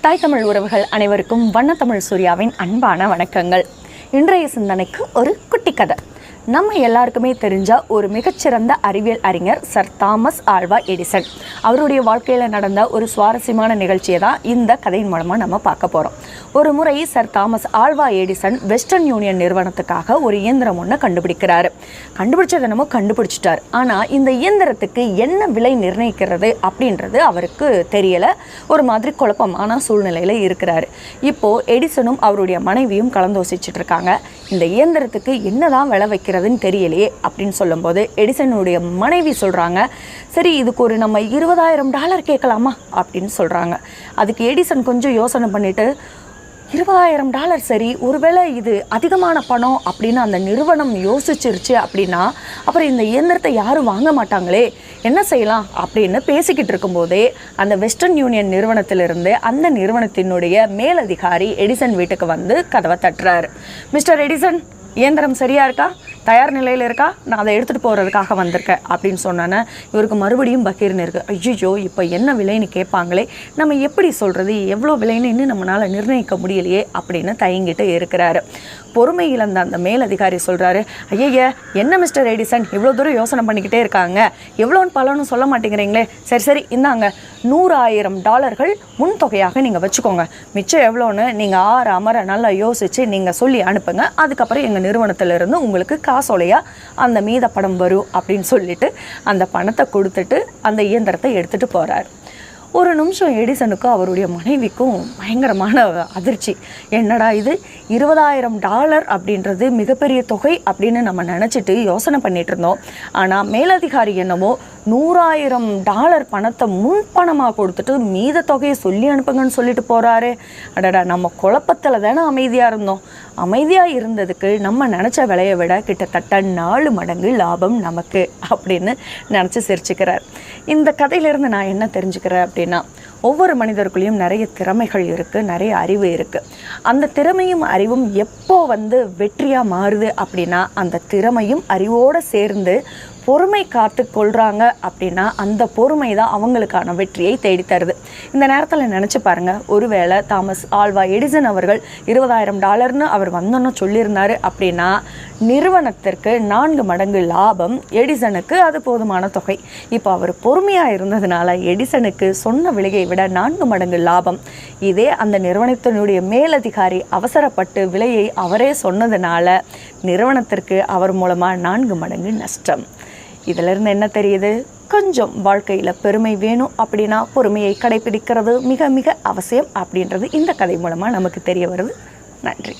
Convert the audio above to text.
தாய் தமிழ் உறவுகள் அனைவருக்கும் வண்ணத்தமிழ் சூர்யாவின் அன்பான வணக்கங்கள். இன்றைய சிந்தனைக்கு ஒரு குட்டி கதை. நம்ம எல்லாருக்குமே தெரிஞ்ச ஒரு மிகச்சிறந்த அறிவியல் அறிஞர் சர் தாமஸ் ஆல்வா எடிசன். அவருடைய வாழ்க்கையில் நடந்த ஒரு சுவாரஸ்யமான நிகழ்ச்சியை தான் இந்த கதையின் மூலமாக நம்ம பார்க்க போகிறோம் ஒரு முறை sir Thomas Alva Edison Western Union நிறுவனத்துக்காக ஒரு இயந்திரம் ஒன்று கண்டுபிடிக்கிறாரு. கண்டுபிடிச்சதை நம்ம கண்டுபிடிச்சிட்டார். ஆனால் இந்த இயந்திரத்துக்கு என்ன விலை நிர்ணயிக்கிறது அப்படின்றது அவருக்கு தெரியலை. ஒரு மாதிரி குழப்பமான சூழ்நிலையில் இருக்கிறாரு. இப்போது எடிசனும் அவருடைய மனைவியும் கலந்தோசிச்சுட்டு இருக்காங்க. இந்த இயந்திரத்துக்கு என்னதான் வைக்கிறது பண்ணுறதுன்னு தெரியலையே அப்படின்னு சொல்லும்போது எடிசனுடைய மனைவி சொல்கிறாங்க சரி இதுக்கு ஒரு நம்ம இருபதாயிரம் டாலர் கேட்கலாமா? அப்படின்னு சொல்கிறாங்க அதுக்கு எடிசன் கொஞ்சம் யோசனை பண்ணிவிட்டு இருபதாயிரம் டாலர் சரி ஒருவேளை இது அதிகமான பணம் அப்படின்னு அந்த நிறுவனம் யோசிச்சிருச்சு அப்படின்னா அப்புறம் இந்த இயந்திரத்தை யாரும் வாங்க மாட்டாங்களே என்ன செய்யலாம்? அப்படின்னு பேசிக்கிட்டு இருக்கும்போதே அந்த வெஸ்டர்ன் யூனியன் நிறுவனத்திலிருந்து அந்த நிறுவனத்தினுடைய மேலதிகாரி எடிசன் வீட்டுக்கு வந்து கதவை தட்டுறாரு. மிஸ்டர் எடிசன் இயந்திரம் சரியாக இருக்கா? தயார் நிலையில் இருக்கா? நான் அதை எடுத்துகிட்டு போகிறதுக்காக வந்திருக்கேன் அப்படின்னு சொன்னேன்னே இவருக்கு மறுபடியும் பக்கீர்னு இருக்குது ஐயோ இப்போ என்ன விலைன்னு கேட்பாங்களே நம்ம எப்படி சொல்கிறது எவ்வளோ விலைன்னு இன்னும் நம்மளால் நிர்ணயிக்க முடியலையே அப்படின்னு தயங்கிட்டு இருக்கிறாரு. பொறுமை இழந்த அந்த மேல் அதிகாரி சொல்கிறாரு ஐயய்ய என்ன மிஸ்டர் எடிசன்? இவ்வளோ தூரம் யோசனை பண்ணிக்கிட்டே இருக்காங்க. எவ்வளோன்னு பலன்னு சொல்ல மாட்டேங்கிறீங்களே. சரி சரி இந்தாங்க. நூறாயிரம் டாலர்கள் முன்தொகையாக நீங்கள் வச்சுக்கோங்க. மிச்சம் எவ்வளோன்னு நீங்கள் ஆறு அமர நல்லா யோசித்து நீங்கள் சொல்லி அனுப்புங்க. அதுக்கப்புறம் எங்கள் நிறுவனத்திலிருந்து உங்களுக்கு காசோலையாக அந்த மீத படம் வரும் அப்படின்னு சொல்லிட்டு அந்த பணத்தை கொடுத்துட்டு அந்த இயந்திரத்தை எடுத்துகிட்டு போகிறார் ஒரு நிமிஷம் எடிசனுக்கும் அவருடைய மனைவிக்கும் பயங்கரமான அதிர்ச்சி. என்னடா இது? இருபதாயிரம் டாலர் அப்படின்றது மிகப்பெரிய தொகை அப்படின்னு நம்ம நினச்சிட்டு யோசனை பண்ணிட்டு இருந்தோம். ஆனால் மேலதிகாரி என்னமோ நூறாயிரம் டாலர் பணத்தை முன்பணமாக கொடுத்துட்டு மீத தொகையை சொல்லி அனுப்புங்கன்னு சொல்லிட்டு போகிறாரு அடடா நம்ம குழப்பத்தில் தானே அமைதியாக இருந்தோம். அமைதியாக இருந்ததுக்கு நம்ம நினச்ச விலையை விட கிட்டத்தட்ட நாலு மடங்கு லாபம் நமக்கு அப்படின்னு நினச்சி சிரிச்சுக்கிறார். இந்த கதையிலேருந்து நான் என்ன தெரிஞ்சுக்கிறேன் அப்படின்னா ஒவ்வொரு மனிதருக்குள்ளேயும் நிறைய திறமைகள் இருக்குது நிறைய அறிவு இருக்குது அந்த திறமையும் அறிவும் எப்போ வந்து வெற்றியாக மாறுது அப்படின்னா அந்த திறமையும் அறிவோடு சேர்ந்து பொறுமை காத்து கொள்கிறாங்க அப்படின்னா அந்த பொறுமை தான் அவங்களுக்கான வெற்றியை தேடித்தருது. இந்த நேரத்தில் நினச்சி பாருங்கள் ஒருவேளை தாமஸ் ஆல்வா எடிசன் அவர்கள் இருபதாயிரம் டாலர்னு அவர் வந்தோன்னு சொல்லியிருந்தார் அப்படின்னா நிறுவனத்திற்கு நான்கு மடங்கு லாபம் எடிசனுக்கு அது போதுமான தொகை. இப்போ அவர் பொறுமையாக இருந்ததுனால எடிசனுக்கு சொன்ன விலையை விட நான்கு மடங்கு லாபம். இதே அந்த நிறுவனத்தினுடைய மேலதிகாரி அவசரப்பட்டு விலையை அவரே சொன்னதுனால நிறுவனத்திற்கு அவர் மூலமாக நான்கு மடங்கு நஷ்டம். இதிலிருந்து என்ன தெரியுது? கொஞ்சம் வாழ்க்கையில் பெருமை வேணும் அப்படின்னா பொறுமையை கடைபிடிக்கிறது மிக மிக அவசியம் அப்படின்றது இந்த கதை மூலமாக நமக்கு தெரிய வருது. நன்றி.